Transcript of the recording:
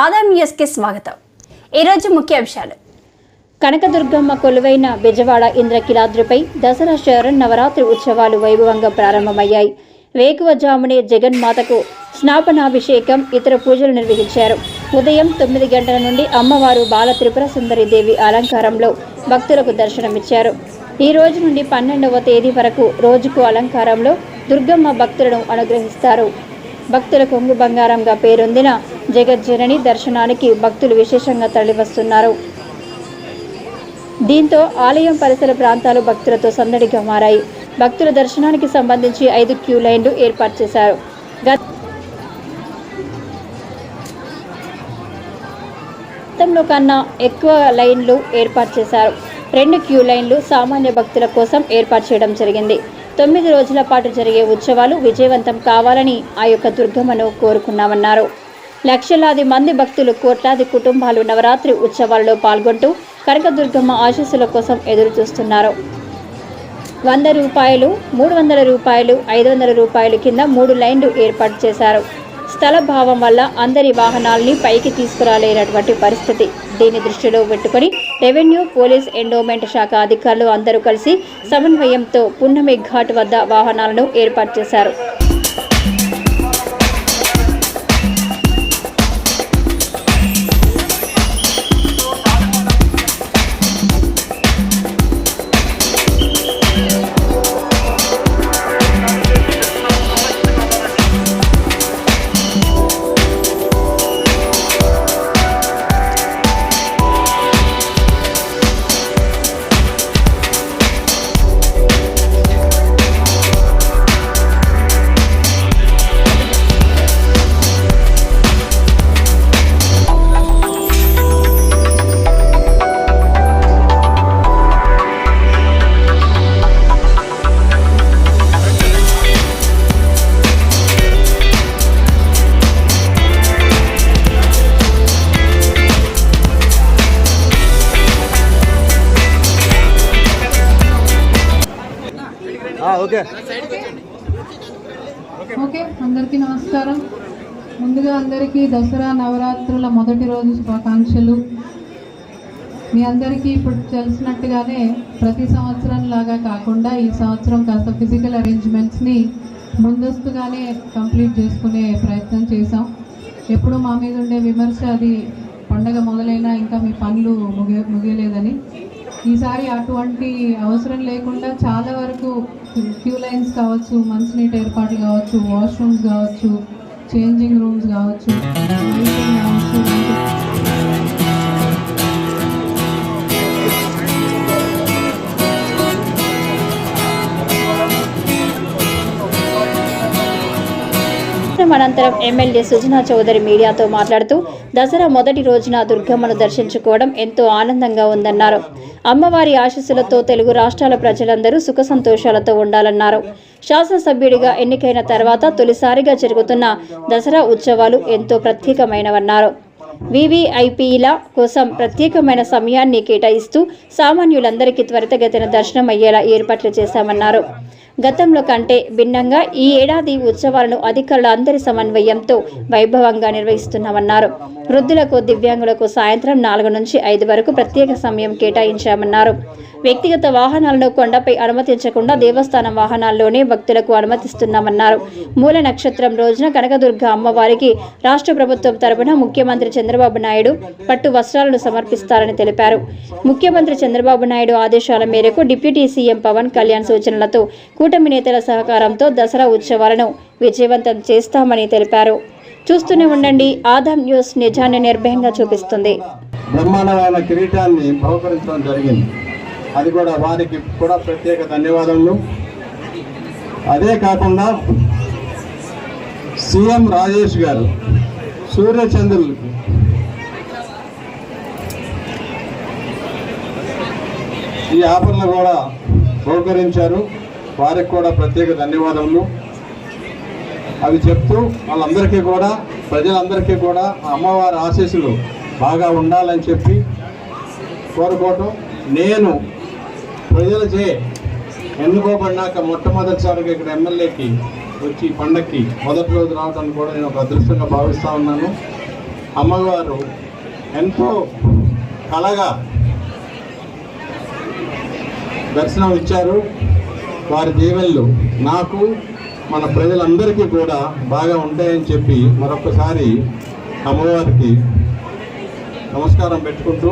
ఆదాం న్యూస్కి స్వాగతం. ఈరోజు ముఖ్య అంశాలు. కనకదుర్గమ్మ కొలువైన బెజవాడ ఇంద్రకిలాద్రిపై దసరా శరణ్ నవరాత్రి ఉత్సవాలు వైభవంగా ప్రారంభమయ్యాయి. వేకువజామునే జగన్మాతకు స్నాపనాభిషేకం ఇతర పూజలు నిర్వహించారు. ఉదయం తొమ్మిది గంటల నుండి అమ్మవారు బాల త్రిపుర సుందరి దేవి అలంకారంలో భక్తులకు దర్శనమిచ్చారు. ఈ రోజు నుండి పన్నెండవ తేదీ వరకు రోజుకు అలంకారంలో దుర్గమ్మ భక్తులను అనుగ్రహిస్తారు. భక్తుల కొంగు బంగారంగా పేరొందిన జగజ్జనని దర్శనానికి భక్తులు విశేషంగా తరలివస్తున్నారు. దీంతో ఆలయం పరిసర ప్రాంతాలు భక్తులతో సందడిగా మారాయి. భక్తుల దర్శనానికి సంబంధించి ఐదు క్యూ లైన్లు ఏర్పాటు చేశారు. గతంలో కన్నా ఎక్కువ లైన్లు ఏర్పాటు చేశారు. రెండు క్యూ లైన్లు సామాన్య భక్తుల కోసం ఏర్పాటు చేయడం జరిగింది. తొమ్మిది రోజుల పాటు జరిగే ఉత్సవాలు విజయవంతం కావాలని ఆ యొక్క దుర్గమ్మను కోరుకున్నామన్నారు. లక్షలాది మంది భక్తులు కోట్లాది కుటుంబాలు నవరాత్రి ఉత్సవాల్లో పాల్గొంటూ కనకదుర్గమ్మ ఆశీస్సుల కోసం ఎదురు చూస్తున్నారు వంద రూపాయలు మూడు వందల రూపాయలు ఐదు వందల రూపాయలు కింద మూడు లైన్లు ఏర్పాటు చేశారు. స్థల భావం వల్ల అందరి వాహనాల్ని పైకి తీసుకురాలేనటువంటి పరిస్థితి. దీన్ని దృష్టిలో పెట్టుకొని రెవెన్యూ పోలీస్ ఎండోమెంట్ శాఖ అధికారులు అందరూ కలిసి సమన్వయంతో పున్నమి ఘాట్ వద్ద వాహనాలను ఏర్పాటు చేశారు. ఓకే. ఓకే అందరికీ నమస్కారం. ముందుగా అందరికీ దసరా నవరాత్రుల మొదటి రోజు శుభాకాంక్షలు. మీ అందరికీ ఇప్పుడు తెలిసినట్టుగానే ప్రతి సంవత్సరం లాగా కాకుండా ఈ సంవత్సరం కాస్త ఫిజికల్ అరేంజ్మెంట్స్ని ముందస్తుగానే కంప్లీట్ చేసుకునే ప్రయత్నం చేసాం ఎప్పుడు మా మీద ఉండే విమర్శ అది పండగ మొదలైనా ఇంకా మీ పనులు ముగి ముగియలేదని. ఈసారి అటువంటి అవసరం లేకుండా చాలా వరకు క్యూ లైన్స్ కావచ్చు మంచినీటి ఏర్పాట్లు కావచ్చు వాష్రూమ్స్ కావచ్చు చేంజింగ్ రూమ్స్ కావచ్చు కావచ్చు అనంతరం ఎమ్మెల్యే సుజనా చౌదరి మీడియాతో మాట్లాడుతూ దసరా మొదటి రోజున దుర్గమ్మను దర్శించుకోవడం ఎంతో ఆనందంగా ఉందన్నారు. అమ్మవారి ఆశీస్సులతో తెలుగు రాష్ట్రాల ప్రజలందరూ సుఖ సంతోషాలతో ఉండాలన్నారు. శాసనసభ్యుడిగా ఎన్నికైన తర్వాత తొలిసారిగా జరుగుతున్న దసరా ఉత్సవాలు ఎంతో ప్రత్యేకమైనవన్నారు. వివిఐపీల కోసం ప్రత్యేకమైన సమయాన్ని కేటాయిస్తూ సామాన్యులందరికీ త్వరితగతిన దర్శనం అయ్యేలా ఏర్పాట్లు చేశామన్నారు. గతంలో కంటే భిన్నంగా ఈ ఏడాది ఉత్సవాలను అధికారుల అందరి సమన్వయంతో వైభవంగా నిర్వహిస్తున్నామన్నారు. వృద్ధులకు దివ్యాంగులకు సాయంత్రం నాలుగు నుంచి ఐదు వరకు ప్రత్యేక సమయం కేటాయించామన్నారు. వ్యక్తిగత వాహనాలను కొండపై అనుమతించకుండా దేవస్థానం వాహనాల్లోనే భక్తులకు అనుమతిస్తున్నామన్నారు. మూల నక్షత్రం రోజున కనకదుర్గ అమ్మవారికి రాష్ట్ర ప్రభుత్వం తరపున ముఖ్యమంత్రి చంద్రబాబు నాయుడు పట్టు వస్త్రాలను సమర్పిస్తారని తెలిపారు. ముఖ్యమంత్రి చంద్రబాబు నాయుడు ఆదేశాల మేరకు డిప్యూటీ సీఎం పవన్ కళ్యాణ్ సూచనలతో కూటమి నేతల సహకారంతో దసరా ఉత్సవాలను విజయవంతం చేస్తామని తెలిపారు. చూస్తూనే ఉండండి. ఆదాం న్యూస్ నిజాన్ని నిర్భయంగా చూపిస్తుంది. బ్రహ్మాండమైన కిరీటాన్ని బహుకరించడం జరిగింది. అది కూడా వారికి కూడా ప్రత్యేక ధన్యవాదములు. అదే కాకుండా సీఎం రాజేష్ గారు సూర్యచంద్రులకు ఈ ఆఫర్లు కూడా బహుకరించారు. వారికి కూడా ప్రత్యేక ధన్యవాదములు. అవి చెప్తూ వాళ్ళందరికీ కూడా ప్రజలందరికీ కూడా అమ్మవారి ఆశీస్సులు బాగా ఉండాలని చెప్పి కోరుకోవటం. నేను ప్రజలచే ఎన్నుకోబడినాక మొట్టమొదటిసారిగా ఇక్కడ ఎమ్మెల్యేకి వచ్చి పండక్కి మొదటి రోజు రావడానికి కూడా నేను ఒక అదృష్టంగా భావిస్తూ ఉన్నాను. అమ్మవారు ఎంతో కలగా దర్శనం ఇచ్చారు. వారి దీవెనలు నాకు మన ప్రజలందరికీ కూడా బాగా ఉంటాయని చెప్పి మరొకసారి అమ్మవారికి నమస్కారం పెట్టుకుంటూ